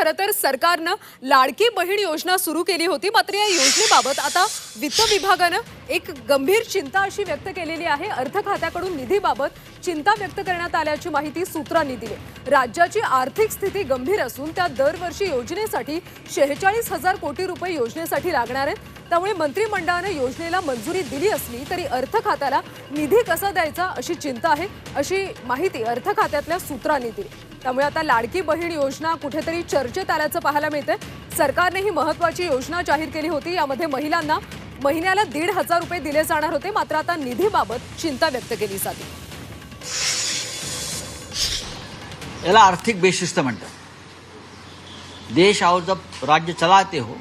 खरं तर सरकारनं लाडकी बहीण योजना सुरू केली होती. मात्र या योजनेबाबत आता वित्त विभागानं एक गंभीर चिंता अशी व्यक्त केलेली आहे. अर्थ खात्याकडून निधीबाबत चिंता व्यक्त करण्यात आल्याची माहिती सूत्रांनी दिली. राज्याची आर्थिक स्थिती गंभीर असून त्या दरवर्षी योजनेसाठी शेहेचाळीस हजार कोटी रुपये योजनेसाठी लागणार आहेत. त्यामुळे मंत्रिमंडळानं योजनेला मंजुरी दिली असली तरी अर्थ खात्याला निधी कसा द्यायचा अशी चिंता आहे अशी माहिती अर्थ खात्यातल्या सूत्रांनी दिली. त्यामुळे आता लाडकी बहीण योजना कुठेतरी चर्चेत आल्याचं पाहायला मिळतंय. सरकारने ही महत्वाची योजना जाहीर केली होती. यामध्ये महिलांना महिन्याला दीड हजार रुपये दिले जाणार होते. मात्र आता निधीबाबत चिंता व्यक्त केली जाते. याला आर्थिक बेशिस्त म्हणतात. देश और जब राज्य चलाते हो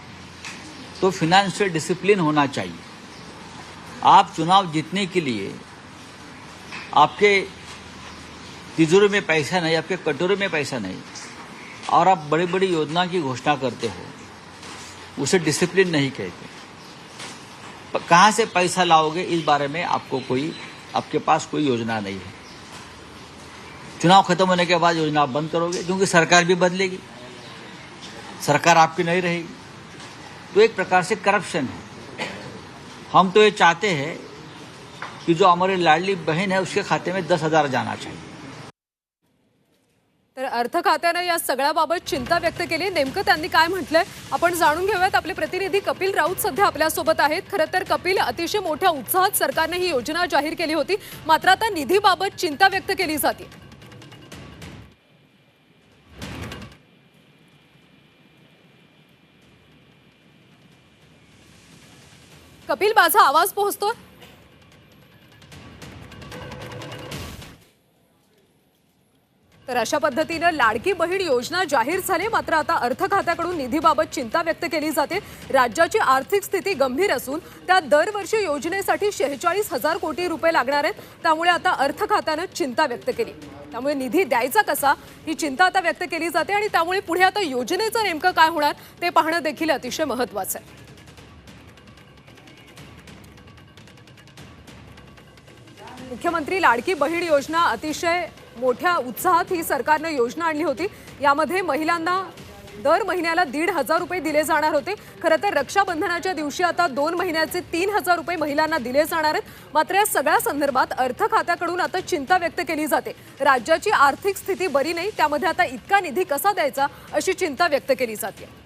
तो फिनेंशियल डिसिप्लिन होना चाहिए. आप चुनाव जीतने के लिए आपके तिजोरी में पैसा नहीं, आपके कटोरे में पैसा नहीं। और आप बड़ी बड़ी योजना की घोषणा करते हो, उसे डिसिप्लिन नहीं कहते। कहाँ से पैसा लाओगे, इस बारे में आपको कोई, आपके पास कोई योजना नहीं है। चुनाव खत्म होने के बाद योजना आप बंद करोगे, क्योंकि सरकार भी बदलेगी। सरकार आपकी नहीं रहेगी। तो एक प्रकार से करप्शन है। हम तो ये चाहते हैं कि जो हमारी लाडली बहन है, उसके खाते में दस हज़ार जाना चाहिए। तर अर्थ खात्यानं या सगळ्याबाबत चिंता व्यक्त केली. नेमकं त्यांनी काय म्हटलंय? आपण जाणून घेऊयात. आपले प्रतिनिधी कपिल राऊत सध्या आपल्यासोबत आहेत. खरं तर कपिल अतिशय मोठ्या उत्साहात सरकारने ही योजना जाहीर केली होती. मात्र आता निधीबाबत चिंता व्यक्त केली जाते. कपिल माझा आवाज पोहोचतोय? तर अशा पद्धतीनं लाडकी बहीण योजना जाहीर झाली. मात्र आता अर्थ खात्याकडून निधीबाबत चिंता व्यक्त केली जाते. राज्याची आर्थिक स्थिती गंभीर असून त्या दरवर्षी योजनेसाठी शेहेचाळीस हजार कोटी रुपये लागणार आहेत. त्यामुळे आता अर्थ खात्यानं चिंता व्यक्त केली. त्यामुळे निधी द्यायचा कसा ही चिंता आता व्यक्त केली जाते आणि त्यामुळे पुढे आता योजनेचं नेमकं काय होणार ते पाहणं देखील अतिशय महत्वाचं आहे. मुख्यमंत्री लाडकी बहीण योजना अतिशय मोठ्या उत्साहात ही सरकारनं योजना आणली होती. यामध्ये महिलांना दर महिन्याला दीड हजार रुपये दिले जाणार होते. खरं तर रक्षाबंधनाच्या दिवशी आता दोन महिन्याचे तीन हजार रुपये महिलांना दिले जाणार आहेत. मात्र या सगळ्या संदर्भात अर्थ खात्याकडून आता चिंता व्यक्त केली जाते. राज्याची आर्थिक स्थिती बरी नाही त्यामध्ये आता इतका निधी कसा द्यायचा अशी चिंता व्यक्त केली जाते.